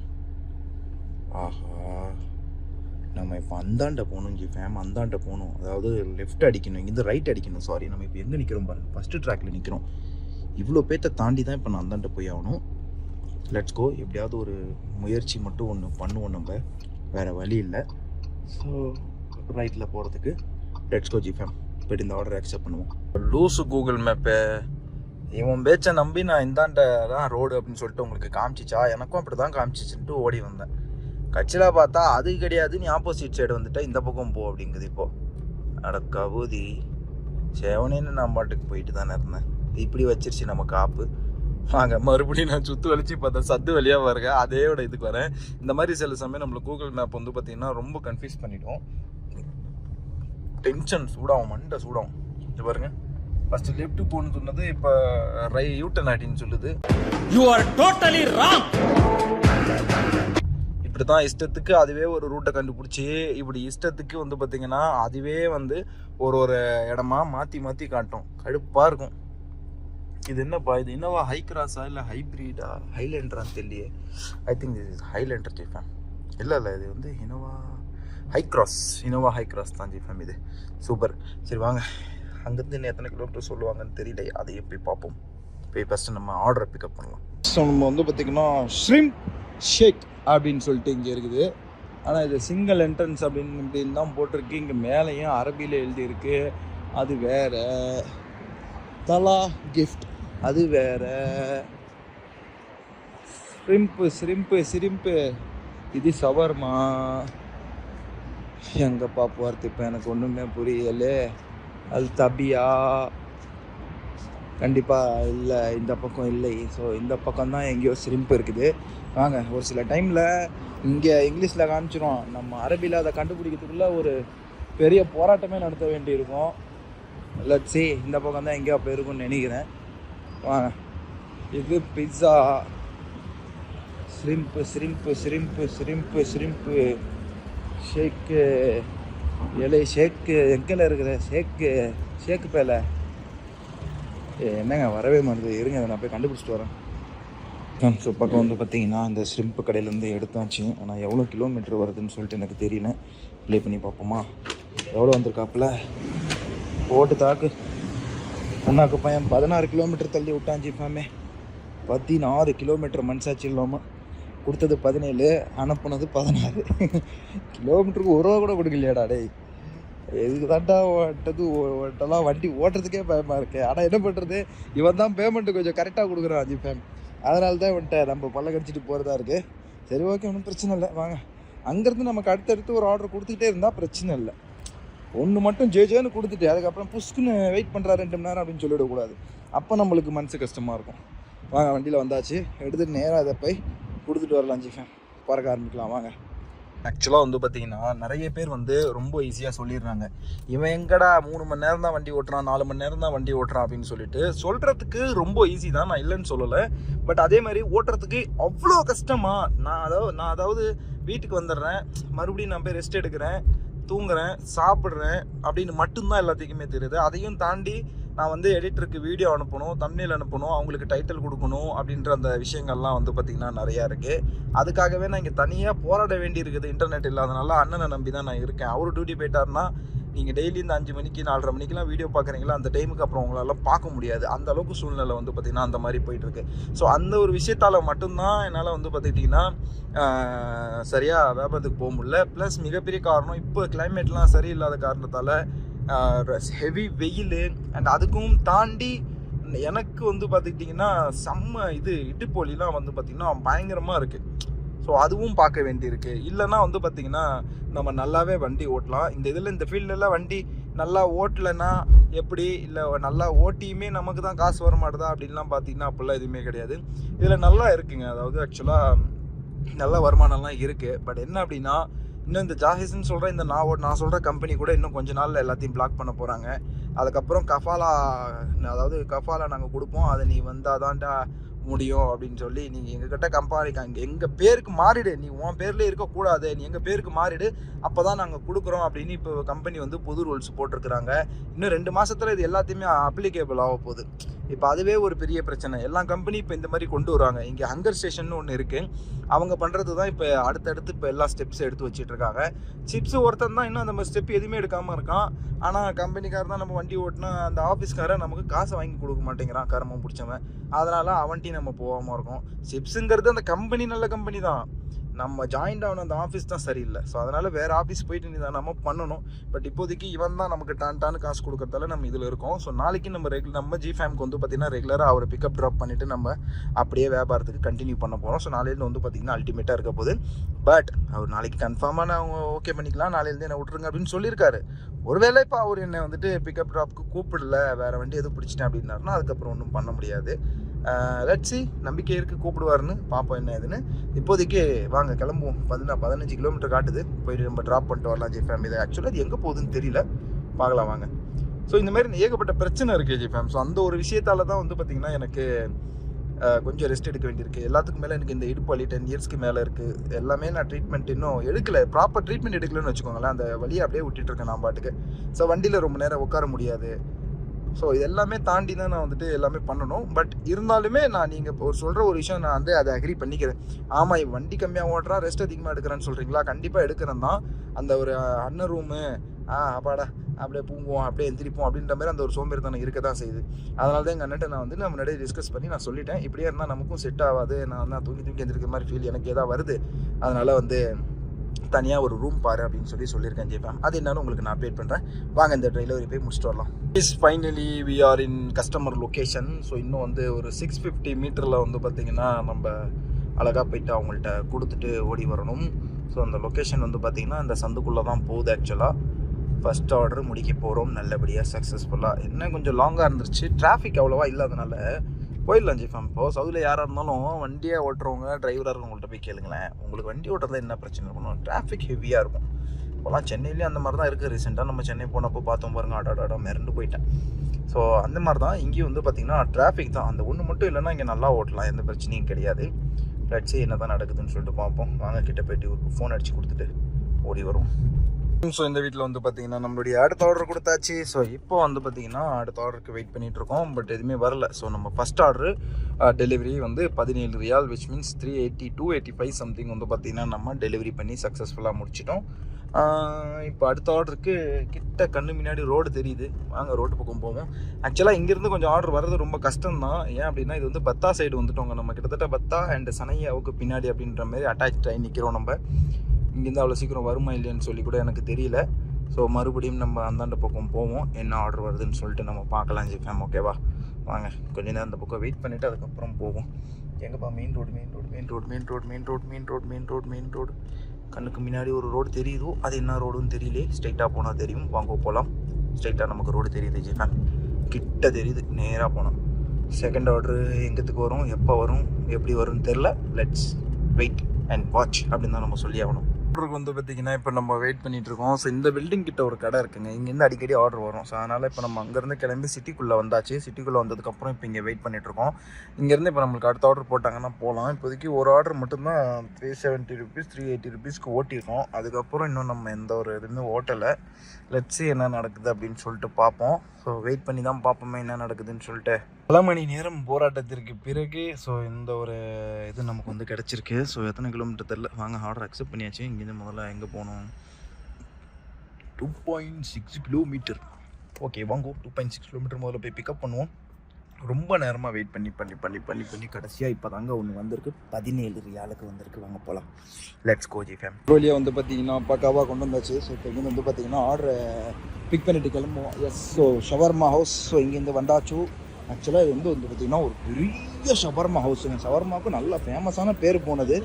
ஆஹா. நம்ம இப்போ அந்தாண்ட போகணும் ஜி ஃபேம் அந்தாண்ட போகணும். அதாவது லெஃப்ட் அடிக்கணும் இங்கேருந்து ரைட் அடிக்கணும் சாரி நம்ம இப்போ எங்கே நிற்கிறோம் பாருங்க ஃபஸ்ட்டு ட்ராக்ல நிற்கிறோம் இவ்வளோ பேர்த்த தாண்டி தான் இப்போ நான் அந்தாண்ட போய் ஆகணும். லெட்ஸ் கோ எப்படியாவது ஒரு முயற்சி மட்டும் ஒன்று பண்ணுவோம் நம்ம. வேறு வழி இல்லை. ஸோ ரைட்டில் போகிறதுக்கு லெட்ஸ் கோ ஜி ஃபேம் போய்ட்டு இந்த ஆர்டர் அக்செப்ட் பண்ணுவோம். லூஸு கூகுள் மேப்பு இவன் பேச்சை நம்பி நான் இந்தாண்ட தான் ரோடு அப்படின்னு சொல்லிட்டு உங்களுக்கு காமிச்சிச்சா? எனக்கும் அப்படி தான் காமிச்சிச்சுன்ட்டு ஓடி வந்தேன். கட்சியில் பார்த்தா அது கிடையாது நீ ஆப்போசிட் சைடு வந்துட்டா இந்த பக்கம் போ அப்படிங்குது இப்போ. அட கபூதி செவனேன்னு நான் பாட்டுக்கு போயிட்டு தானே இருந்தேன். இப்படி வச்சிருச்சு நம்ம காப்பு. வாங்க மறுபடியும் நான் சுத்து வலிச்சு பார்த்தேன். சத்து வழியாக வருங்க அதேயோட இதுக்கு வரேன். இந்த மாதிரி சில சமயம் நம்மளுக்கு கூகுள் மேப் வந்து பார்த்தீங்கன்னா ரொம்ப கன்ஃபியூஸ் பண்ணிடும். டென்ஷன் சூடாகும் மண்டை சூடாகும். இது பாருங்க. ஃபர்ஸ்ட் லெஃப்ட் போகணும்னு சொன்னது இப்போ ரை யூட்டன் ஆட்டின்னு சொல்லுது. யூ ஆர் டோட்டலி ராங் இப்படி தான் இஷ்டத்துக்கு அதுவே ஒரு ரூட்டை கண்டுபிடிச்சி இப்படி இஷ்டத்துக்கு வந்து பார்த்தீங்கன்னா அதுவே வந்து ஒரு ஒரு இடமா மாற்றி மாற்றி காட்டும். கடுப்பாக இருக்கும். இது என்னப்பா? இது என்னவா? ஹை கிராஸா இல்லை ஹைப்ரிடா ஹைலேண்டரான்னு தெரியலையே. I think this is Highlander G fam இல்லை இல்லை இது வந்து Innova Hycross Innova Hycross தான் ஜிஃபேம் இது? சூப்பர் சரி வாங்க. அங்கேருந்து இன்னும் எத்தனை கிலோமீட்டர் சொல்லுவாங்கன்னு தெரியல அதை எப்படி பார்ப்போம். போய் ஃபஸ்ட்டு நம்ம ஆர்டரை பிக்கப் பண்ணலாம். ஸோ நம்ம வந்து பார்த்திங்கன்னா ஷ்ரிம் ஷேக் அப்படின்னு சொல்லிட்டு இங்கே இருக்குது. ஆனால் இது சிங்கிள் என்ட்ரன்ஸ் அப்படின்னு இப்படின்னு தான் போட்டிருக்கு. இங்கே மேலேயும் அரபியில் எழுதியிருக்கு. அது வேற. தலா கிஃப்ட் அது வேற. ஸ்ரிம்ப்பு ஸ்ரிம்ப்பு ஸ்ரிம்ப்பு இது சவர்மா. எங்கப்பா போகிறது இப்போ எனக்கு ஒன்றுமே புரியலே. அது தபியா. கண்டிப்பாக இல்லை இந்த பக்கம் இல்லை. ஸோ இந்த பக்கம் தான் எங்கேயோ சிரிம்பு இருக்குது. வாங்க ஒரு சில டைமில் இங்கே இங்கிலீஷில் காமிச்சிரும் நம்ம அரபியில் அதை கண்டுபிடிக்கிறதுக்குள்ள ஒரு பெரிய போராட்டமே நடத்த வேண்டியிருக்கும். லட்சி இந்த பக்கம் தான் எங்கேயோ போயிருக்கும்னு நினைக்கிறேன். வாங்க. இது pizza shrimp shrimp shrimp shrimp shrimp shake இலை ஷேக்கு எங்கில் இருக்கிற ஷேக்கு ஷேக்கு பேலை. என்னங்க வரவே மருந்து இருங்க அதை நான் போய் கண்டுபிடிச்சிட்டு வரேன். ஸோ பக்கம் வந்து பார்த்தீங்கன்னா இந்த ஷ்ரிம்ப் கடையிலேருந்து எடுத்தாச்சு. ஆனால் எவ்வளோ கிலோமீட்டர் வருதுன்னு சொல்லிட்டு எனக்கு தெரியல. ப்ளே பண்ணி பார்ப்போமா? எவ்வளோ வந்திருக்காப்புல? போட்டு தாக்கு. அண்ணாக்கு பையன் பதினாறு கிலோமீட்டர் தள்ளி விட்டான் ஜிப்பாமே பதினாறு கிலோமீட்டர் மனசாட்சி இல்லாமல் கொடுத்தது பதினேழு அனுப்புனது பதினாறு. கிலோமீட்டருக்கு ஒரு ரூபா கூட கொடுக்கலையாடா டேய். எதுக்கு தாண்டா ஓட்டது ஓட்டலாம் வண்டி ஓட்டுறதுக்கே பயமாக இருக்கு. ஆனால் என்ன பண்ணுறது இவன் தான் பேமெண்ட்டு கொஞ்சம் கரெக்டாக கொடுக்குறான் அஜி ஃபேன் அதனால தான் இவன்ட்ட நம்ம பல்ல கடிச்சிட்டு போகிறதா இருக்குது சரி ஓகே ஒன்றும் பிரச்சனை இல்லை. வாங்க. அங்கேருந்து நமக்கு அடுத்தடுத்து ஒரு ஆர்டர் கொடுத்துக்கிட்டே இருந்தால் பிரச்சனை இல்லை. ஒன்று மட்டும் ஜே ஜேன்னு கொடுத்துட்டு அதுக்கப்புறம் புஷ்குன்னு வெயிட் பண்ணுறா ரெண்டு மணி நேரம் அப்படின்னு சொல்லிவிடக்கூடாது அப்போ நம்மளுக்கு மனசு கஷ்டமாக இருக்கும். வாங்க வண்டியில் வந்தாச்சு. எடுத்துட்டு நேராக அதை போய் கொடுத்துட்டு வரலாம் ஜிஃபேன் பறக்க ஆரம்பிக்கலாம். வாங்க. ஆக்சுவலாக வந்து பார்த்தீங்கன்னா நிறைய பேர் வந்து ரொம்ப ஈஸியாக சொல்லிடுறாங்க. இவன் எங்கடா மூணு மணி நேரம் தான் வண்டி ஓட்டுறான் நாலு மணி நேரம் தான் வண்டி ஓட்டுறான் அப்படின்னு சொல்லிட்டு சொல்கிறதுக்கு ரொம்ப ஈஸி தான். நான் இல்லைன்னு சொல்லலை. பட் அதே மாதிரி ஓட்டுறதுக்கு அவ்வளோ கஷ்டமா நான் அதாவது நான் அதாவது வீட்டுக்கு வந்துடுறேன் மறுபடியும் நான் போய் ரெஸ்ட் எடுக்கிறேன் தூங்குறேன் சாப்பிட்றேன் அப்படின்னு மட்டும்தான் எல்லாத்துக்குமே தெரியுது. அதையும் தாண்டி நான் வந்து எடிட்டருக்கு வீடியோ அனுப்பணும் தம்ப்நெயில் அனுப்பணும் அவங்களுக்கு டைட்டில் கொடுக்கணும் அப்படின்ற அந்த விஷயங்கள்லாம் வந்து பார்த்திங்கன்னா நிறையா இருக்குது அதுக்காகவே நான் இங்கே தனியாக போராட வேண்டி இருக்குது இன்டர்நெட் இல்லாதனால அண்ணனை நம்பி தான் நான் இருக்கேன். அவர் டியூட்டி போயிட்டாருன்னா நீங்கள் டெய்லி இந்த அஞ்சு மணிக்கு நாலரை மணிக்கெலாம் வீடியோ பார்க்குறீங்களா அந்த டைமுக்கு அப்புறம் உங்களால் பார்க்க முடியாது. அந்த அளவுக்கு சூழ்நிலை வந்து பார்த்திங்கன்னா அந்த மாதிரி போயிட்டுருக்கு ஸோ அந்த ஒரு விஷயத்தால் மட்டும்தான் என்னால் வந்து பார்த்துக்கிட்டிங்கன்னா சரியாக வியாபாரத்துக்கு போக முடியல. ப்ளஸ் மிகப்பெரிய காரணம் இப்போ கிளைமேட்லாம் சரியில்லாத காரணத்தால் ஹெவி வெயில் அண்ட் அதுக்கும் தாண்டி எனக்கு வந்து பார்த்துக்கிட்டிங்கன்னா செம்ம இது இட்டுப்போலிலாம் வந்து பார்த்திங்கன்னா பயங்கரமாக இருக்குது ஸோ அதுவும் பார்க்க வேண்டியிருக்கு. இல்லைன்னா வந்து பார்த்திங்கன்னா நம்ம நல்லாவே வண்டி ஓட்டலாம். இந்த இதில் இந்த ஃபீல்டெல்லாம் வண்டி நல்லா ஓட்டலைன்னா எப்படி? இல்லை நல்லா ஓட்டியுமே நமக்கு தான் காசு வர மாட்டுதா? அப்படின்லாம் பார்த்திங்கன்னா அப்படிலாம் எதுவுமே கிடையாது. இதில் நல்லா இருக்குங்க. அதாவது ஆக்சுவலாக நல்ல வருமானம்லாம் இருக்குது பட் என்ன அப்படின்னா இன்னும் இந்த ஜாஹிஸ்ன்னு சொல்கிற இந்த நான் நான் சொல்கிற கம்பெனி கூட இன்னும் கொஞ்ச நாளில் எல்லாத்தையும் பிளாக் பண்ண போகிறாங்க அதுக்கப்புறம் கஃபாலா அதாவது கஃபாலா நாங்கள் கொடுப்போம். அதை நீ வந்தால் தான்டா முடியும் அப்படின்னு சொல்லி நீங்கள் எங்ககிட்ட கம்பாரிக்காங்க எங்கள் பேருக்கு மாறிடு. நீ உன் பேர்லேயே இருக்கக்கூடாது. நீ எங்கள் பேருக்கு மாறிடு. அப்போ தான் நாங்கள் கொடுக்குறோம் அப்படின்னு இப்போ கம்பெனி வந்து புது ரூல்ஸ் போட்டிருக்கிறாங்க. இன்னும் ரெண்டு மாதத்தில் இது எல்லாத்தையுமே அப்ளிகேபிள் ஆக போகுது. இப்போ அதுவே ஒரு பெரிய பிரச்சனை. எல்லா கம்பெனி இப்போ இந்த மாதிரி கொண்டு வராங்க இங்கே ஹங்கர் ஸ்டேஷன் ஒன்று இருக்குது அவங்க பண்ணுறது தான் இப்போ அடுத்தடுத்து இப்போ எல்லா ஸ்டெப்ஸ் எடுத்து வச்சிட்டு இருக்காங்க. சிப்ஸ் ஒருத்தன் தான் இன்னும் அந்த மாதிரி ஸ்டெப் எதுவுமே எடுக்காமல் இருக்கான். ஆனால் கம்பெனிக்கார தான் நம்ம வண்டி ஓட்டினா அந்த ஆஃபீஸ்காரன் நமக்கு காசை வாங்கி கொடுக்க மாட்டேங்கிறான். கருமம் பிடிச்சவன். அதனால் அவன்ட்டி நம்ம போகாமல் இருக்கோம். சிப்ஸுங்கிறது அந்த கம்பெனி நல்ல கம்பெனி தான். நம்ம ஜாயின்ட் ஆன அந்த ஆஃபீஸ் தான் சரியில்லை. ஸோ அதனால் வேறு ஆஃபீஸ் போயிட்டு நீ தான் நம்ம பண்ணணும். பட் இப்போதைக்கு இவன் தான் நமக்கு டான் டான் காசு கொடுக்குறதால நம்ம இதில் இருக்கோம். ஸோ நாளைக்கு நம்ம ரெகுலர் நம்ம ஜி ஃபேம்க்கு வந்து பார்த்திங்கன்னா ரெகுலராக அவரை பிக்கப் ட்ராப் பண்ணிவிட்டு நம்ம அப்படியே வியாபாரத்துக்கு கண்டினியூ பண்ண போகிறோம் ஸோ நாளையிலேருந்து வந்து பார்த்திங்கன்னா அல்டிமேட்டாக இருக்க போகுது. பட் அவர் நாளைக்கு கன்ஃபார்மாக நான் அவங்க ஓகே பண்ணிக்கலாம். நாளையிலேருந்து என்ன விட்ருங்க அப்படின்னு சொல்லியிருக்காரு. ஒருவேளை இப்போ அவர் என்னை வந்துட்டு பிக்கப் ட்ராப்க்கு கூப்பிடல. வேறு வண்டி எதுவும் பிடிச்சிட்டேன் அப்படின்னாருன்னா அதுக்கப்புறம் ஒன்றும் பண்ண முடியாது. லட்சி நம்பிக்கை இருக்குது கூப்பிடுவாருன்னு பார்ப்போம் என்ன ஏதுன்னு. இப்போதைக்கு வாங்க கிளம்புவோம். பதினா பதினஞ்சு கிலோமீட்டர் காட்டுது. போயிட்டு நம்ம ட்ராப் பண்ணிட்டு வரலாம் ஜி ஃபேம் இது ஆக்சுவலாக அது எங்கே போகுதுன்னு தெரியல. பார்க்கலாம் வாங்க. ஸோ இந்த மாதிரி ஏகப்பட்ட பிரச்சனை இருக்குது ஜி ஃபேம் ஸோ அந்த ஒரு விஷயத்தால தான் வந்து பார்த்திங்கன்னா எனக்கு கொஞ்சம் ரெஸ்ட் எடுக்க வேண்டியிருக்கு. எல்லாத்துக்கும் மேலே எனக்கு இந்த இடுப்பு வலி டென் இயர்ஸ்க்கு மேலே இருக்குது எல்லாமே நான் ட்ரீட்மெண்ட் இன்னும் எடுக்கலை. ப்ராப்பர் ட்ரீட்மெண்ட் எடுக்கலன்னு வச்சுக்கோங்களேன். அந்த வழியை அப்படியே விட்டுட்டு இருக்கேன் நான் பாட்டுக்கு. ஸோ வண்டியில் ரொம்ப நேரம் உட்கார முடியாது. ஸோ இது எல்லாமே தாண்டி தான் நான் வந்துட்டு எல்லாமே பண்ணணும். பட் இருந்தாலுமே நான் நீங்கள் இப்போ சொல்கிற ஒரு விஷயம் நான் வந்து அதை அக்ரி பண்ணிக்கிறேன். ஆமாம் இவன் வண்டி கம்மியாக ஓட்டுறா ரெஸ்ட் அதிகமாக எடுக்கிறேன்னு சொல்கிறீங்களா கண்டிப்பாக எடுக்கிறேன் தான். அந்த ஒரு அண்ணன் ரூமு ஆ அப்பாடா அப்படியே பூங்குவோம் அப்படியே எந்திரிப்போம் அப்படின்ற மாதிரி அந்த ஒரு சோம்பேறித்தனம் இருக்க தான் செய்யுது. அதனால தான் எங்கள் அண்ணன் நான் வந்து நான் முன்னாடியே டிஸ்கஸ் பண்ணி நான் சொல்லிட்டேன். இப்படியே இருந்தால் நமக்கும் செட் ஆகாது. நான் தான் தூங்கி தூங்கி எந்திரிக்கிற மாதிரி ஃபீல் எனக்கு ஏதாவது வருது. அதனால் வந்து தனியாக ஒரு ரூம் பாரு அப்படின்னு சொல்லி சொல்லியிருக்கேன் ஜெய்பா அது என்னன்னு உங்களுக்கு நான் அப்டேட் பண்ணுறேன் வாங்க இந்த டெலிவரி போய் முடிச்சுட்டு வரலாம். Is finally we are in customer location so இன்னும் வந்து ஒரு சிக்ஸ் ஃபிஃப்டி மீட்டரில் வந்து பார்த்திங்கன்னா நம்ம அழகாக போயிட்டு அவங்கள்ட்ட கொடுத்துட்டு ஓடி வரணும். ஸோ அந்த லொக்கேஷன் வந்து பார்த்திங்கன்னா அந்த சந்துக்குள்ளே தான் போகுது ஆக்சுவலாக ஃபஸ்ட் ஆர்டர் முடிக்க போகிறோம் நல்லபடியாக சக்ஸஸ்ஃபுல்லாக என்ன கொஞ்சம் லாங்காக இருந்துருச்சு. டிராஃபிக் அவ்வளோவா இல்லாதனால போயிடலாம் ஜிஃபாம் இப்போ சவுதியில் யாராக இருந்தாலும் வண்டியை ஓட்டுறவங்க டிரைவராக இருக்கவங்கள்ட்ட போய் கேளுங்களேன். உங்களுக்கு வண்டி ஓட்டுறதுல என்ன பிரச்சனை இருக்கணும் டிராஃபிக் ஹெவியாக இருக்கும். இப்போலாம் சென்னையிலேயும் அந்த மாதிரி தான் இருக்குது ரீசெண்டாக நம்ம சென்னை போனப்போ பார்த்தோம் பாருங்க ஆடாடாடா மிரண்டு போயிட்டேன். ஸோ அந்த மாதிரி தான் இங்கேயும் வந்து பார்த்திங்கன்னா டிராஃபிக் தான். அந்த ஒன்று மட்டும் இல்லைன்னா இங்கே நல்லா ஓட்டலாம். எந்த பிரச்சனையும் கிடையாது. லட்சி என்ன தான் நடக்குதுன்னு சொல்லிட்டு பார்ப்போம். வாங்க கிட்ட போயிட்டு ஒரு ஃபோன் அடித்து கொடுத்துட்டு ஓடி வரும் ஸோ இந்த வீட்டில் வந்து பார்த்தீங்கன்னா நம்மளுடைய அடுத்த ஆர்டர் கொடுத்தாச்சு. ஸோ இப்போ வந்து பார்த்தீங்கன்னா அடுத்த ஆர்டருக்கு வெயிட் பண்ணிட்டு இருக்கோம். பட் எதுவுமே வரல. ஸோ நம்ம ஃபஸ்ட் ஆர்டர் டெலிவரி வந்து பதினேழு riyal which means three eighty two eighty five something வந்து பார்த்தீங்கன்னா நம்ம டெலிவரி பண்ணி சக்ஸஸ்ஃபுல்லாக முடிச்சிட்டோம். Uh, இப்போ அடுத்த ஆர்டருக்கு கிட்ட கண்ணு முன்னாடி ரோடு தெரியுது. வாங்க ரோட்டு பக்கம் போவோம். ஆக்சுவலாக இங்கேருந்து கொஞ்சம் ஆர்டர் வர்றது ரொம்ப கஷ்டம் தான் ஏன் அப்படின்னா இது வந்து பத்தா சைடு வந்துட்டோங்க. நம்ம கிட்டத்தட்ட பத்தா அண்ட் சனையாவுக்கு பின்னாடி அப்படின்ற மாதிரி அட்டாச் ஆகி நிற்கிறோம் நம்ம. இங்கேருந்து அவ்வளோ சீக்கிரம் வருமா இல்லையான்னு சொல்லி கூட எனக்கு தெரியல. ஸோ மறுபடியும் நம்ம அந்தாண்ட பக்கம் போவோம். என்ன ஆர்டர் வருதுன்னு சொல்லிட்டு நம்ம பார்க்கலாம் ஜிஃபேம் ஓகேவா வாங்க கொஞ்ச நேரம் அந்த பக்கம் வெயிட் பண்ணிவிட்டு அதுக்கப்புறம் போவோம். எங்கப்பா? Main road main road main road main road main road main road main road main road கண்ணுக்கு முன்னாடி ஒரு ரோடு தெரியுதோ? அது என்ன ரோடுன்னு தெரியல ஸ்ட்ரைட்டாக போனால் தெரியும். வாங்க போகலாம் ஸ்ட்ரைட்டாக நமக்கு ரோடு தெரியுது ஜிஃபேன் கிட்ட தெரியுது. நேராக போனோம் செகண்ட் ஆர்டரு எங்கத்துக்கு வரும்? எப்போ வரும்? எப்படி வரும்னு தெரில லெட்ஸ் வெயிட் அண்ட் வாட்ச் அப்படின்னு தான் நம்ம சொல்லி ஆகணும். ஆர்டருக்கு வந்து பார்த்தீங்கன்னா இப்போ நம்ம வெயிட் பண்ணிட்டு இருக்கோம் ஸோ இந்த பில்டிங் கிட்ட ஒரு கடை இருக்குங்க. இங்கேருந்து அடிக்கடி ஆர்டர் வரும். ஸோ அதனால் இப்போ நம்ம அங்கேருந்து கிளம்பி சிட்டிக்குள்ளே வந்தாச்சு. சிட்டிக்குள்ளே வந்ததுக்கப்புறம் இப்போ இங்கே வெயிட் பண்ணிட்டு இருக்கோம் இங்கேருந்து இப்போ நம்மளுக்கு அடுத்த ஆர்டர் போட்டாங்கன்னா போகலாம் இப்போதைக்கு ஒரு ஆர்டர் மட்டும்தான் three seventy rupees three eighty ருபீஸ்க்கு ஓட்டியிருக்கோம். அதுக்கப்புறம் இன்னும் நம்ம எந்த ஒரு இதுவுமே ஓட்டலை. லெட்ஸு என்ன நடக்குது அப்படின்னு சொல்லிட்டு பார்ப்போம். ஸோ வெயிட் பண்ணி தான் பார்ப்போமே என்ன நடக்குதுன்னு சொல்லிட்டு. பல மணி நேரம் போராட்டத்திற்கு பிறகு ஸோ இந்த ஒரு இது நமக்கு வந்து கிடச்சிருக்கு. ஸோ எத்தனை கிலோமீட்டர் தெரில. வாங்க ஆர்டர் அக்செப்ட் பண்ணியாச்சு. இங்கேருந்து முதல்ல எங்கே போகணும்? Two point six kilometre okay வாங்கோ. டூ பாயிண்ட் சிக்ஸ் கிலோமீட்டர் முதல்ல போய் பிக்கப் பண்ணுவோம். ரொம்ப நேரமாக வெயிட் பண்ணி பண்ணி பண்ணி பண்ணி பண்ணி கடைசியாக இப்போ தாங்க ஒன்று வந்திருக்கு. பதினேழு ரியாலுக்கு வந்திருக்கு. வாங்க போகலாம் லெட்ஸ் கோஜி ஃபேம் வழியாக வந்து பார்த்தீங்கன்னா பக்காவாக கொண்டு வந்தாச்சு. ஸோ இப்போ இங்கேருந்து வந்து பார்த்தீங்கன்னா ஆர்டரை பிக் பண்ணிட்டு கிளம்புவோம். Yes so shawarma house so இங்கேருந்து வந்தாச்சு. ஆக்சுவலாக இது வந்து வந்து பார்த்தீங்கன்னா ஒரு பெரிய ஷவர்மா ஹவுஸுங்க ஷவர்மாவுக்கு நல்ல ஃபேமஸான பேர் போனது.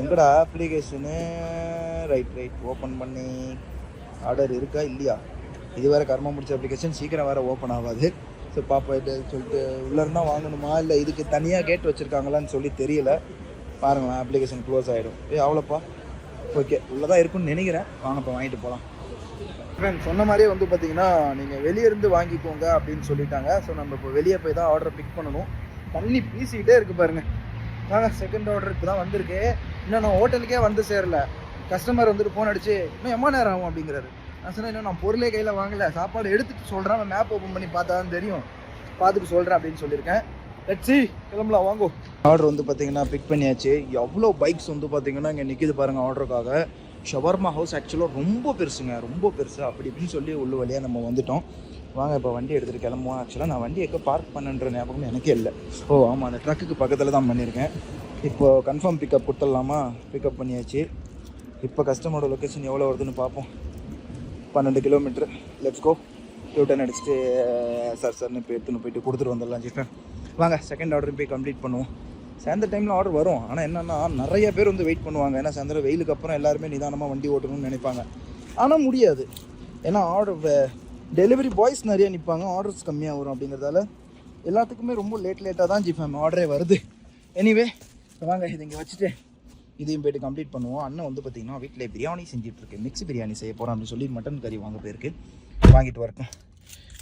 எங்கடா அப்ளிகேஷனு ரைட் ரைட் ஓப்பன் பண்ணி ஆர்டர் இருக்கா இல்லையா? இது வேறு கர்மம் முடிச்ச அப்ளிகேஷன் சீக்கிரம் வேறு ஓப்பன் ஆகாது. ஸோ பாப்பா இது சொல்லிட்டு உள்ளே இருந்தால் வாங்கணுமா? இல்லை இதுக்கு தனியாக கேட் வச்சுருக்காங்களான்னு சொல்லி தெரியல. பாருங்களேன் அப்ளிகேஷன் க்ளோஸ் ஆகிடும் ஏ அவ்வளோப்பா. ஓகே உள்ளே தான் இருக்குன்னு நினைக்கிறேன் வாங்கப்பா வாங்கிட்டு போகலாம் ஃப்ரெண்ட் சொன்ன மாதிரியே வந்து பார்த்தீங்கன்னா நீங்கள் வெளியே இருந்து வாங்கிக்கோங்க அப்படின்னு சொல்லிட்டாங்க. ஸோ நம்ம இப்போ வெளியே போய் தான் ஆர்டர் பிக் பண்ணணும். தண்ணி பீசிக்கிட்டே இருக்கு பாருங்க. நாங்கள் செகண்ட் ஆர்டர் இப்போ தான் வந்திருக்கு. இன்னும் நான் ஹோட்டலுக்கே வந்து சேரல. கஸ்டமர் வந்துட்டு ஃபோன் அடிச்சு இன்னும் எம்மா நேரம் ஆகும்? அப்படிங்கிறாரு. நான் சொன்னேன் இன்னும் நான் பொருளே கையில் வாங்கலை. சாப்பாடு எடுத்துட்டு சொல்கிறேன் மேப் ஓப்பன் பண்ணி பார்த்தா தான் தெரியும். பார்த்துட்டு சொல்கிறேன் அப்படின்னு சொல்லியிருக்கேன். லெட்ஸி கிளம்பலாம் வாங்கோ. ஆர்டர் வந்து பார்த்தீங்கன்னா பிக் பண்ணியாச்சு. எவ்வளோ பைக்ஸ் வந்து பார்த்தீங்கன்னா இங்கே நிற்கிது பாருங்கள் ஆர்டருக்காக ஷவர்மா ஹவுஸ் ஆக்சுவலாக ரொம்ப பெருசுங்க ரொம்ப பெருசு. அப்படி இப்படின்னு சொல்லி உள்ள வழியாக நம்ம வந்துட்டோம். வாங்க இப்போ வண்டி எடுத்துகிட்டு கிளம்புவோம். ஆக்சுவலாக நான் வண்டி எங்கே பார்க் பண்ணுன்ற ஞாபகம் எனக்கே இல்லை. ஓ ஆமாம் அந்த ட்ரக்குக்கு பக்கத்தில் தான் பண்ணியிருக்கேன் இப்போது கன்ஃபார்ம் பிக்கப் கொடுத்துடலாமா? பிக்கப் பண்ணியாச்சு. இப்போ கஸ்டமரோட லொக்கேஷன் எவ்வளோ வருதுன்னு பார்ப்போம். பன்னெண்டு kilometre let's go U turn அடிச்சுட்டு சார் சார்னு இப்போ எடுத்துன்னு போயிட்டு கொடுத்துட்டு வந்துடலாம் ஜிஃபேன் வாங்க செகண்ட் ஆர்டரும் போய் கம்ப்ளீட் பண்ணுவோம். சேர்ந்த டைமில் ஆர்டர் வரும். ஆனால் என்னென்னா நிறைய பேர் வந்து வெயிட் பண்ணுவாங்க. ஏன்னா சாயந்தரம் வெயிலுக்கு அப்புறம் எல்லாருமே நிதானமாக வண்டி ஓட்டணும்னு நினைப்பாங்க. ஆனால் முடியாது. ஏன்னா ஆர்டர் டெலிவரி பாய்ஸ் நிறைய நிற்பாங்க ஆர்டர்ஸ் கம்மியாக வரும் அப்படிங்கிறதால எல்லாத்துக்குமே ரொம்ப லேட் லேட்டாக தான் ஜிஃபேம் ஆர்டரே வருது. எனிவே வாங்க இது இங்கே வச்சுட்டு இதையும் போயிட்டு கம்ப்ளீட் பண்ணுவோம். அண்ணன் வந்து பார்த்தீங்கன்னா வீட்டில் பிரியாணி செஞ்சிட்ருக்கு. இருக்கு மிக்ஸ் பிரியாணி செய்ய போகிறோம் அப்படின்னு சொல்லி மட்டன் கறி வாங்க போயிருக்கு. வாங்கிட்டு வரட்டும்.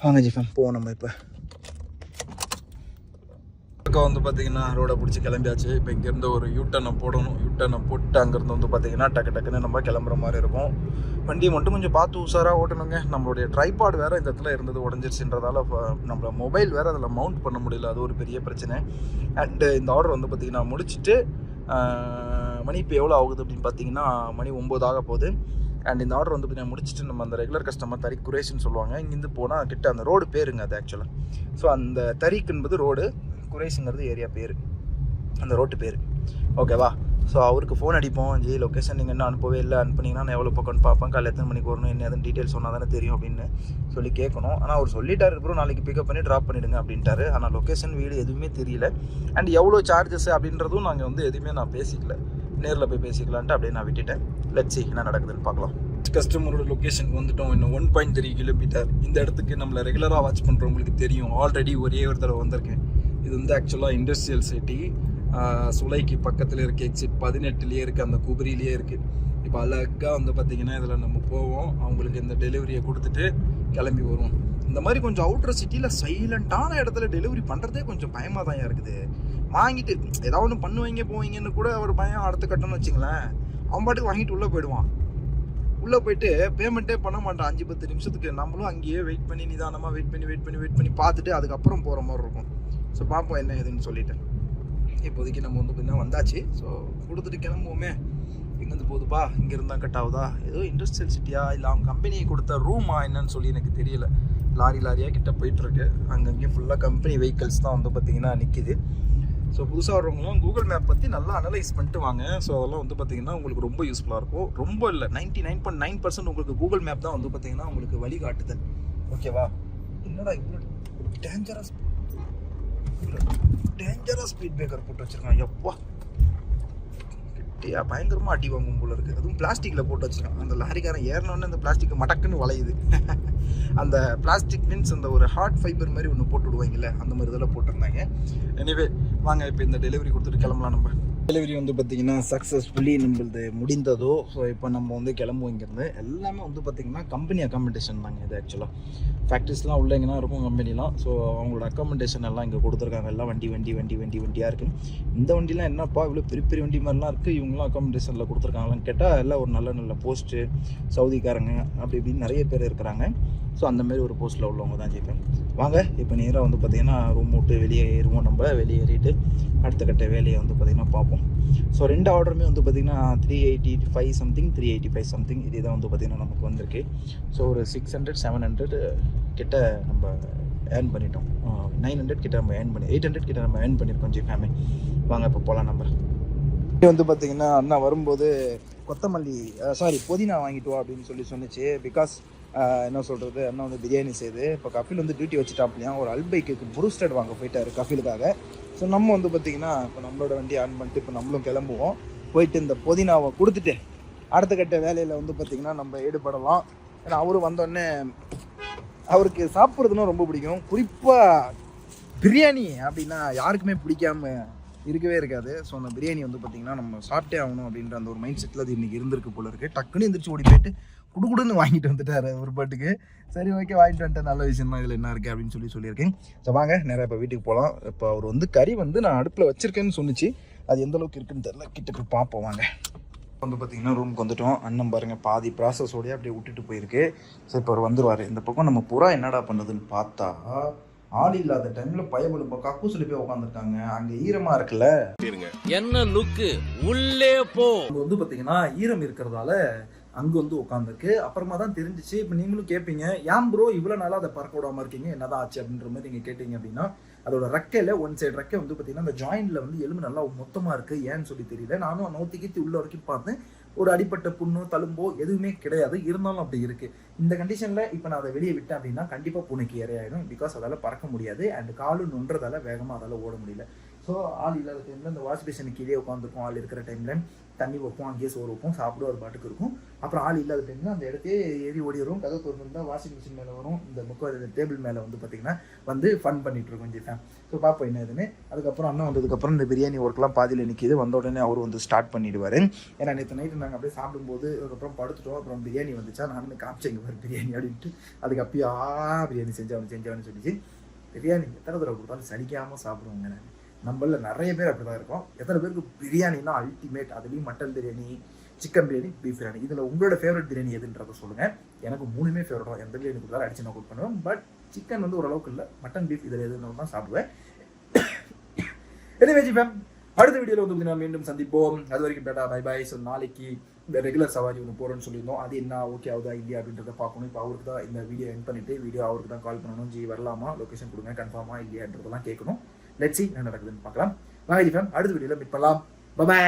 வாங்க ஜிஃபேம் போவோம் நம்ம இப்போ. பக்கம் வந்து பார்த்தீங்கன்னா ரோடை பிடிச்சி கிளம்பியாச்சு. இப்போ இங்கேருந்து ஒரு யூட்டனை போடணும். யூட்டனை போட்டு அங்கேருந்து வந்து பார்த்தீங்கன்னா டக்கு டக்குன்னு நம்ம கிளம்புற மாதிரி இருக்கும். வண்டியை மட்டும் கொஞ்சம் பார்த்து உஷாராக ஓட்டணுங்க. நம்மளுடைய ட்ரைபாட் வேறு இந்த இடத்துல இருந்தது உடஞ்சிருச்சுன்றதால நம்மள மொபைல் வேறு அதில் மவுண்ட் பண்ண முடியல. அது ஒரு பெரிய பிரச்சனை. அண்டு இந்த ஆர்டர் வந்து பார்த்திங்கன்னா முடிச்சுட்டு மணி இப்போ எவ்வளோ ஆகுது அப்படின்னு பார்த்தீங்கன்னா மணி ஒம்பது ஆக போகுது. அண்ட் இந்த ஆர்டர் வந்து பார்த்தீங்கன்னா முடிச்சுட்டு நம்ம அந்த ரெகுலர் கஸ்டமர் தரிக் குரேஷ்னு சொல்லுவாங்க. இங்கேருந்து போனால் கிட்ட அந்த ரோடு பேருங்க அது ஆக்சுவலாக ஸோ அந்த தரிக் என்பது ரோடு குறைஸுங்கிறது ஏரியா பேர். அந்த ரோட்டு பேர். ஓகேவா ஸோ அவருக்கு ஃபோன் அடிப்போம். ஜி லொக்கேஷன் நீங்கள் என்ன அனுப்பவே இல்லை. அனுப்புனீங்கன்னா நான் எவ்வளோ பக்கம்னு பார்ப்பேன். காலையில் எத்தனை மணிக்கு வரணும்? என்ன எதுவும் டீட்டெயில் சொன்னால் தானே தெரியும் அப்படின்னு சொல்லி கேட்கணும். ஆனால் அவர் சொல்லிட்டாரு. ப்ரோ நாளைக்கு பிக்கப் பண்ணி ட்ராப் பண்ணிவிடுங்க அப்படின்ட்டாரு. ஆனால் லொக்கேஷன் வீடு எதுவுமே தெரியல. அண்ட் எவ்வளோ சார்ஜஸ் அப்படின்றதும் நாங்கள் வந்து எதுவுமே நான் பேசிக்கல. நேரில் போய் பேசிக்கலான்ட்டு அப்படியே நான் விட்டுட்டேன். லட்சி என்ன நடக்குதுன்னு பார்க்கலாம். கஸ்டமரோட லொக்கேஷனுக்கு வந்துட்டோம். இன்னும் ஒன் பாயிண்ட் த்ரீ கிலோமீட்டர் இந்த இடத்துக்கு நம்மளை ரெகுலராக வாட்ச் பண்ணுறவங்களுக்கு தெரியும். ஆல்ரெடி ஒரே ஒரு தடவை வந்திருக்கேன். இது வந்து ஆக்சுவலாக இண்டஸ்ட்ரியல் சிட்டி சுலைக்கு பக்கத்தில் இருக்க எக்ஸிட் பதினெட்டுலேயே இருக்குது அந்த குபரிலேயே இருக்குது இப்போ அழகாக வந்து பார்த்திங்கன்னா இதில் நம்ம போவோம். அவங்களுக்கு இந்த டெலிவரியை கொடுத்துட்டு கிளம்பி வருவோம். இந்த மாதிரி கொஞ்சம் அவுட்டர் சிட்டியில் சைலண்ட்டான இடத்துல டெலிவரி பண்ணுறதே கொஞ்சம் பயமாக தான் இருக்குது. வாங்கிட்டு ஏதாவது ஒன்று பண்ணுவீங்க போவீங்கன்னு கூட ஒரு பயம் அடுத்த கட்டணும்னு வச்சுங்களேன். அவன் பாட்டுக்கு வாங்கிட்டு உள்ளே போயிடுவான். உள்ளே போயிட்டு பேமெண்ட்டே பண்ண மாட்டான். அஞ்சு பத்து நிமிஷத்துக்கு. நம்மளும் அங்கேயே வெயிட் பண்ணி நிதானமாக வெயிட் பண்ணி வெயிட் பண்ணி வெயிட் பண்ணி பார்த்துட்டு அதுக்கப்புறம் போகிற மாதிரி இருக்கும். ஸோ பார்ப்போம் என்ன ஏதுன்னு சொல்லிட்டேன் இப்போதைக்கு நம்ம வந்து பார்த்தீங்கன்னா வந்தாச்சு. ஸோ கொடுத்துட்டு கிளம்புவோமே. எங்கேருந்து போகுதுப்பா இங்கே இருந்தால் கட் ஆகுதா? ஏதோ இண்டஸ்ட்ரியல் சிட்டியா இல்லை அவங்க கம்பெனி கொடுத்த ரூமா என்னன்னு சொல்லி எனக்கு தெரியல. லாரி லாரியாக கிட்ட போயிட்டுருக்கு. அங்கங்கே ஃபுல்லாக கம்பெனி வெஹிக்கல்ஸ் தான் வந்து பார்த்திங்கன்னா நிற்கிது ஸோ புதுசாக வரவங்களும் கூகுள் மேப் பற்றி நல்லா அனலைஸ் பண்ணிட்டு வாங்க. ஸோ அதெல்லாம் வந்து பார்த்திங்கன்னா உங்களுக்கு ரொம்ப யூஸ்ஃபுல்லாக இருக்கும். ரொம்ப இல்லை ninety nine point nine percent உங்களுக்கு கூகுள் மேப் தான் வந்து பார்த்தீங்கன்னா உங்களுக்கு வழிகாட்டுதல் ஓகேவா என்னடா இவ்வளோ டேஞ்சரஸ் டேஞ்சராக ஸ்பீட் பிரேக்கர் போட்டு வச்சுருக்கான். எப்பா. கிட்டியா பயங்கரமாக அடி வாங்கும் போல இருக்குது அதுவும் பிளாஸ்டிக்கில் போட்டு வச்சுருக்கான். அந்த லாரிக்காரன் ஏறினோடனே அந்த பிளாஸ்டிக்கு மடக்குன்னு வளையுது. அந்த பிளாஸ்டிக் மீன்ஸ் அந்த ஒரு ஹார்ட் ஃபைபர் மாதிரி ஒன்று போட்டு விடுவாங்கல்ல அந்த மாதிரி இதெல்லாம் போட்டிருந்தாங்க. எனிவே வாங்க இப்போ இந்த டெலிவரி கொடுத்துட்டு கிளம்பலாம் நம்ம. டெலிவரி வந்து பார்த்தீங்கன்னா சக்ஸஸ்ஃபுல்லி நம்மளது முடிந்ததோ ஸோ இப்போ நம்ம வந்து கிளம்புவோம் இங்கேருந்து. எல்லாமே வந்து பார்த்தீங்கன்னா கம்பெனி அக்காமடேஷன் தாங்க இது ஆக்சுவலாக ஃபேக்ட்ரிஸ்லாம் உள்ள எங்கன்னா இருக்கும் கம்பெனிலாம் ஸோ அவங்களோட அக்காமடேஷன் எல்லாம் இங்கே கொடுத்துருக்காங்க. எல்லாம் வண்டி வண்டி வண்டி வண்டி வண்டியாக இருக்குது இந்த வண்டிலாம் என்னப்பா இவ்வளோ பெரிய பெரிய வண்டி மாதிரிலாம் இருக்குது இவங்களாம் அக்காமடேஷனில் கொடுத்துருக்காங்களான்னு கேட்டால் எல்லாம் ஒரு நல்ல நல்ல போஸ்ட்டு சவுதிக்காரங்க அப்படி இப்படின்னு நிறைய பேர் இருக்கிறாங்க. ஸோ அந்த மாதிரி ஒரு போஸ்ட்டில் உள்ளவங்க தான் ஜெயிப்பேன் வாங்க இப்போ நேராக வந்து பார்த்தீங்கன்னா ரூம் விட்டு வெளியே ஏறுவோம் நம்ம. வெளியே ஏறிட்டு அடுத்த கட்ட வேலையை வந்து பார்த்திங்கன்னா பார்ப்போம். ஸோ ரெண்டு ஆர்டருமே வந்து பார்த்திங்கன்னா three eighty five something three eighty five something இதே தான் வந்து பார்த்திங்கன்னா நமக்கு வந்திருக்கு. ஸோ ஒரு சிக்ஸ் ஹண்ட்ரட் செவன் ஹண்ட்ரட் கிட்ட நம்ம ஏர்ன் பண்ணிட்டோம். நைன் ஹண்ட்ரட் கிட்ட நம்ம ஏர்ன் பண்ணி எயிட் ஹண்ட்ரட் கிட்ட நம்ம ஏர்ன் பண்ணியிருக்கோம் ஜி ஃபேமிலி வாங்க இப்போ போகலாம் நம்ம இங்க வந்து பார்த்திங்கன்னா அண்ணா வரும்போது கொத்தமல்லி சாரி புதினா வாங்கிட்டு வா அப்படின்னு சொல்லி சொன்னிச்சு. பிகாஸ் என்ன சொல்கிறது அண்ணா வந்து பிரியாணி செய்து இப்போ கஃபில் வந்து டியூட்டி வச்சுட்டாப்லையா ஒரு அல்பைக்கு புரூஸ்டட் வாங்க போயிட்டாரு கஃபிலுக்காக ஸோ நம்ம வந்து பார்த்திங்கன்னா இப்போ நம்மளோட வண்டி ஆன் பண்ணிட்டு இப்போ நம்மளும் கிளம்புவோம். போயிட்டு இந்த புதினாவை கொடுத்துட்டு அடுத்த கட்ட வேலையில் வந்து பார்த்திங்கன்னா நம்ம ஈடுபடலாம். ஏன்னா அவரு வந்தோடனே அவருக்கு சாப்பிட்றதுனா ரொம்ப பிடிக்கும். குறிப்பாக பிரியாணி அப்படின்னா யாருக்குமே பிடிக்காம இருக்கவே இருக்காது. ஸோ அந்த பிரியாணி வந்து பார்த்திங்கன்னா நம்ம சாப்பிட்டே ஆகணும் அப்படின்ற அந்த ஒரு மைண்ட் செட்டில் அது இன்றைக்கி இருந்திருக்கு போல இருக்குது டக்குன்னு எந்திரிச்சு ஓடி போயிட்டு குடுகுடுன்னு வாங்கிட்டு வந்துட்டாரு ஒரு பாட்டுக்கு. சரி ஓகே வாங்கிட்டு வந்துட்டேன். நல்ல விஷயம் தான் இதில் என்ன இருக்குது அப்படின்னு சொல்லி சொல்லியிருக்கேன். ஸோ வாங்க நேராக இப்போ வீட்டுக்கு போகலாம் இப்போ அவர் வந்து கறி வந்து நான் அடுப்பில் வச்சிருக்கேன்னு சொன்னிச்சு. அது எந்த அளவுக்கு இருக்குன்னு தெரியல. கிட்ட போய் பார்ப்போம் வாங்க. வந்து பார்த்தீங்கன்னா ரூமுக்கு வந்துட்டோம். அண்ணன் பாருங்க பாதி ப்ராசஸோடய அப்படியே விட்டுட்டு போயிருக்கு. ஸோ இப்போ அவர் வந்துருவார். இந்த பக்கம் நம்ம புறா என்னடா பண்ணுதுன்னு பார்த்தா ஆள் இல்லாத டைமில் பயபடு இப்போ கக்கூசில் போய் உட்காந்துருக்காங்க அங்கே ஈரமாக இருக்குல்ல. என்ன லுக்கு உள்ளே போ. வந்து பார்த்தீங்கன்னா ஈரம் இருக்கிறதால அங்கே வந்து உட்காந்துருக்கு அப்புறமா தான் தெரிஞ்சிச்சு. இப்போ நீங்களும் கேட்பீங்க ஏன் ப்ரோ இவ்வளோ நாளாக அதை பறக்க விடாமல் இருக்கீங்க? என்னதான் ஆச்சு? அப்படின்ற மாதிரி நீங்கள் கேட்டீங்க அப்படின்னா அதோட ரெக்கையில் ஒன் சைடு ரெக்கை வந்து பார்த்தீங்கன்னா அந்த ஜாயிண்டில் வந்து எலும்பு நல்லா மொத்தமாக இருக்குது ஏன்னு சொல்லி தெரியல. நானும் நோத்தி கீத்தி உள்ள வரைக்கும் பார்த்தேன். ஒரு அடிப்பட்ட புண்ணோ தழும்போ எதுவுமே கிடையாது. இருந்தாலும் அப்படி இருக்குது இந்த கண்டிஷனில் இப்போ நான் அதை வெளியே விட்டேன் அப்படின்னா கண்டிப்பாக பூனைக்கு இறையாயிடும் பிகாஸ் அதால் பறக்க முடியாது. அண்ட் காலு நொன்றதால வேகமாக அதால் ஓட முடியல. ஸோ ஆள் இல்லாத டைமில் இந்த வாஷ் பேஷனுக்கு கீழே உட்காந்துருக்கும் ஆள் இருக்கிற டைமில் தண்ணி வைப்போம் அங்கேயே சோறு வைப்போம் சாப்பிட ஒரு பாட்டுக்கு இருக்கும். அப்புறம் ஆள் இல்லாத டைம்ல அந்த இடத்தையே ஏறி ஓடிடும் கதை திறந்துருந்தால் வாஷிங் மிஷின் மேலே வரும். இந்த முக்கால் டேபிள் மேலே வந்து பார்த்தீங்கன்னா வந்து ஃபன் பண்ணிட்டு இருக்கோம் ஜெய்ஃபேம் ஸோ பார்ப்போம் என்ன இதுன்னு. அதுக்கப்புறம் அண்ணன் வந்ததுக்கப்புறம் இந்த பிரியாணி ஒர்க்லாம் பாதியில் நிற்கிது வந்த உடனே அவர் வந்து ஸ்டார்ட் பண்ணிடுவார். ஏன்னா நேற்று நைட்டு நாங்கள் அப்படியே சாப்பிடும்போது அதுக்கப்புறம் படுத்துட்டோம். அப்புறம் பிரியாணி வந்துச்சா? நான் காமிச்சேங்க பாரு பிரியாணி அப்படின்ட்டு. அதுக்கு அப்பயே ஆ பிரியாணி செஞ்சவனு செஞ்சவனு சொல்லிச்சு. பிரியாணி எத்தனை தடவை கொடுத்தாலும் சலிக்காமல் சாப்பிடுவோங்க நான் நம்மள நிறைய பேர் அப்படி தான் இருக்கோம். எத்தனை பேருக்கு பிரியாணினா அல்டிமேட் அதுலேயும் mutton biryani chicken biryani beef biryani இதில் உங்களோட ஃபேவரட் பிரியாணி எதுன்றத சொல்லுங்கள் எனக்கு மூணுமே ஃபேவரட் தான். எந்த பிரியாணி கொடுத்தாலும் அடிச்சு நான் குக் பண்ணுவேன். பட் சிக்கன் வந்து ஓரளவுக்கு இல்லை. மட்டன் பீஃப் இதில் எதுன்னு தான் சாப்பிடுவேன். எனவே ஜிபேம் அடுத்த வீடியோவில் வந்து நான் மீண்டும் சந்திப்போம். அது வரைக்கும் பேட்டா பை பாய் ஸோ நாளைக்கு இந்த ரெகுலர் சவாரி ஒன்று போகிறோன்னு சொல்லியிருந்தோம். அது என்ன ஓகே ஆகுதா இல்லையா அப்படின்றத பார்க்கணும். இப்போ அவருக்கு தான் இந்த வீடியோ என் பண்ணிட்டு வீடியோ அவருக்கு தான் கால் பண்ணணும். ஜி வரலாமா? லொக்கேஷன் கொடுங்க கன்ஃபார்மா இல்லையான்றதெல்லாம் கேட்கணும். லெட்ஸி என்ன நடக்குதுன்னு பார்க்கலாம். வாங்க ஜிபேம் அடுத்த வீடியோவில் மீட் பண்ணலாம். பபாய்